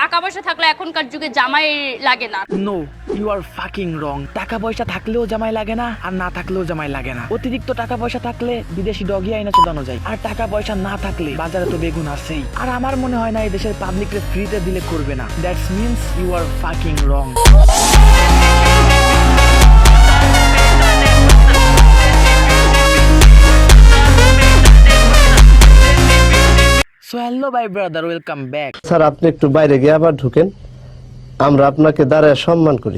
টাকা পয়সা থাকলে এখনকার যুগে জামাই লাগে না। No you are fucking wrong টাকা পয়সা থাকলেও জামাই লাগে না, আর না থাকলেও জামাই লাগে না। অতিরিক্ত টাকা পয়সা থাকলে বিদেশি ডগি আইনা চোদানো যায়। আর টাকা পয়সা না থাকলে বাজারে তো বেগুন আছেই। আর আমার মনে হয় না এই দেশের পাবলিককে ফ্রিতে দিলে করবে না। That's means you are fucking wrong hello bye brother welcome back. Sir আপনি একটু বাইরে গিয়ে আবার ঢুকেন। আমরা আপনাকে দাঁড়ায় সম্মান করি।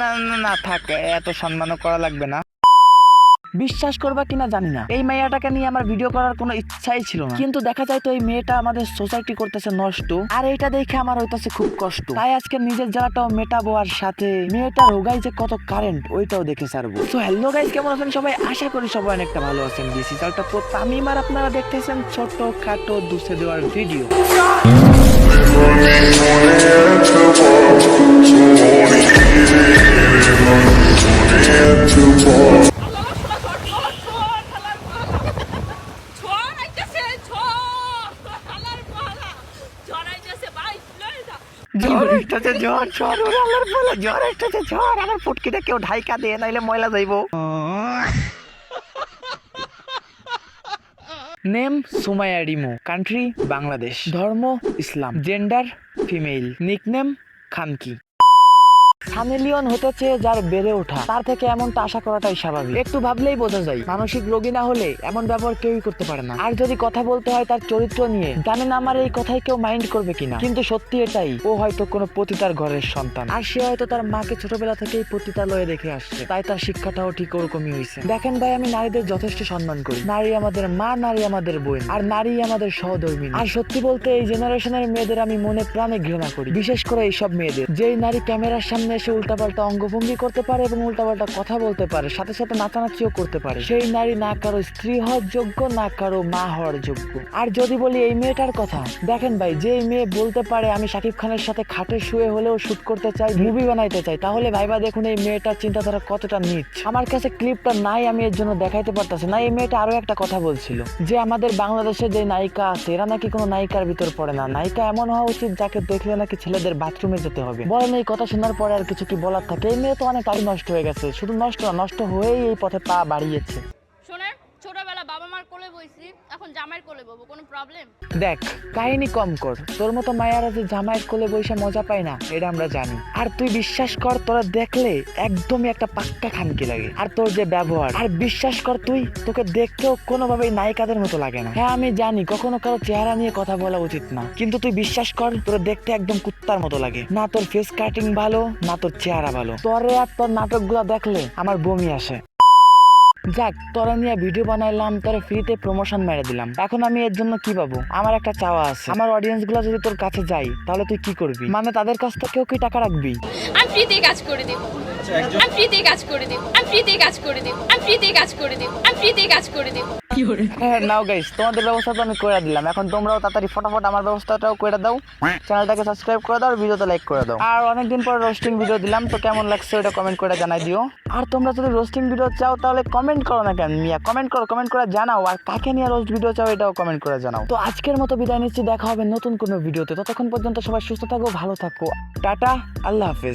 না না না থাক এত সম্মানও করা লাগবে না। বিশ্বাস করবা কিনা জানি না। এই মেয়েটাকে নিয়ে আমার ভিডিও করার কোনো ইচ্ছাই ছিল না। কিন্তু দেখা যায় তো এই মেয়েটা আমাদের সোসাইটি করতেছে নষ্ট। আর এটা দেখে আমার হইতাছে খুব কষ্ট। তাই আজকে নিজের জ্বালাটাও মেটাবো আর সাথে মেয়েটা রোগাই যে কত কারেন্ট ওইটাও দেখে সারবো তো হ্যালো গাইস কেমন আছেন সবাই? আশা করি সবাই অনেকটা ভালো আছেন। ডিসি চালটা তো তামিম আর আপনারা দেখতেছেন ছোট খাটো দুসে দেওয়ার ভিডিও ঝড় জ্বর একটাতে জ্বর জ্বর ওরে আল্লাহর বলে জ্বর একটাতে জ্বর। আমার ফুটকিটা কেউ ঢাইকা দিয়ে নাইলে ময়লা যাইবো। Name Sumaiya Rimo country Bangladesh. ধর্ম ইসলাম। জেন্ডার ফিমেল নিকনেম খানকি। সানেলিয়ন হতে চেয়ে যার বেড়ে ওঠা, তার থেকে এমনটা আশা করাটাই স্বাভাবিক। একটু ভাবলেই বোঝা যায়, মানসিক রোগী না হলে এমন ব্যবহার কেউই করতে পারে না। আর যদি কথা বলতে হয় তার চরিত্র নিয়ে জানে না আমার এই কথাই কেউ মাইন্ড করবে কিনা। কিন্তু সত্যি এটাই, ও হয়তো কোনো পতিতার ঘরের সন্তান। আর সে হয়তো তার মাকে ছোটবেলা থেকেই পতিতালয়ে দেখে আসছে। তাই তার শিক্ষাটাও ঠিক ওরকমই হয়েছে। দেখেন ভাই, আমি নারীদের যথেষ্ট সম্মান করি। নারী আমাদের মা, নারী আমাদের বোন, আর নারী আমাদের সহধর্মী আর সত্যি বলতে এই জেনারেশনের মেয়েদের আমি মনে প্রাণে ঘৃণা করি। বিশেষ করে এইসব মেয়েদের, যেই নারী ক্যামেরার সামনে এসে উল্টাপাল্টা অঙ্গভঙ্গি করতে পারে এবং উল্টাপাল্টা কথা বলতে পারে, সাথে সাথে নাচানাচিও করতে পারে। সেই নারী না কারও স্ত্রী হওয়ার যোগ্য, না কারও মা হওয়ার যোগ্য। আর যদি বলি এই মেয়েটার কথা, দেখেন ভাই যে মেয়ে বলতে পারে আমি শাকিব খানের সাথে খাটে শুয়ে হলেও শুট করতে চাই মুভি বানাইতে চাই, তাহলে ভাইবা দেখুন এই মেয়েটার চিন্তাধারা কতটা নিচ। আমার কাছে ক্লিপটা নাই, আমি এর জন্য দেখাইতে পারতাছি না। এই মেয়েটা আরও একটা কথা বলছিল, যে আমাদের বাংলাদেশে যে নায়িকা আছে, এরা নাকি কোনো নায়িকার ভিতর পড়ে না। নায়িকা এমন হওয়া উচিত যাকে দেখলে নাকি ছেলেদের বাথরুমে যেতে হবে। বলেন এই কথা শোনার পরে কিছু কি বলার থাকে? এই মেয়ে তো অনেক আগে নষ্ট হয়ে গেছে। শুধু নষ্ট নষ্ট হয়েই এই পথে পা বাড়িয়েছে শোনেন ছোটবেলা বাবা মার কোলে বইছি এখন বলব, কোনো প্রবলেম দেখ, কাহিনী কম কর। তোর মতো মায়ারা যে জামাইয়ের কোলে মজা পায় না, এটা আমরা জানি। আর তুই বিশ্বাস কর, তোরা দেখলে একদমই একটা পাক্কা খানকি লাগে। আর তোর যে ব্যবহার, আর বিশ্বাস কর তুই, তোকে দেখতেও কোনোভাবেই নায়িকাদের মতো লাগে না। হ্যাঁ আমি জানি, কখনো কারও চেহারা নিয়ে কথা বলা উচিত না। কিন্তু তুই বিশ্বাস কর, তোর দেখতে একদম কুত্তার মতো লাগে। না তোর ফেস কাটিং ভালো, না তোর চেহারা ভালো। তোরে আর তোর নাটকগুলো দেখলে আমার বমি আসে। যাক তোরা নিয়ে ভিডিও বানাইলাম তোর ফ্রিতে প্রমোশন মেরে দিলাম। এখন আমি এর জন্য কি পাবো? আমার একটা চাওয়া আছে। আমার অডিয়েন্সগুলো যদি তোর কাছে যাই তাহলে তুই কি করবি? মানে তাদের কাছ থেকেও কি টাকা রাখবি? আমি ফ্রিতে কাজ করে দেব। আমি ফ্রিতে কাজ করে দেব। আমি ফ্রিতে কাজ করে দেব। আমি ফ্রিতে কাজ করে দেব। আমি ফ্রিতে কাজ করে দেব। হ্যাঁ নাও গাইস তোমাদের ব্যবস্থা তো আমি করে দিলাম। এখন তোমরাও তাড়াতাড়ি ফটাফট আমার ব্যবস্থাটাও করে দাও। চ্যানেলটাকে সাবস্ক্রাইব করে দাও আর লাইক করে দাও। আর অনেকদিন পর রোস্টিং ভিডিও দিলাম, তো কেমন লাগছে ওটা কমেন্ট করে জানাই দিও। আর তোমরা যদি রোস্টিং ভিডিও চাও, তাহলে কমেন্ট করো না কেন, মিয়া? কমেন্ট করো কমেন্ট করে জানাও। আর কাকে নিয়ে রোস্ট ভিডিও চাও, এটাও কমেন্ট করে জানাও। তো আজকের মতো বিদায় নিচ্ছি, দেখা হবে নতুন কোনো ভিডিওতে ততক্ষণ পর্যন্ত সবাই সুস্থ থাকো, ভালো থাকো। টাটা, আল্লাহ হাফেজ।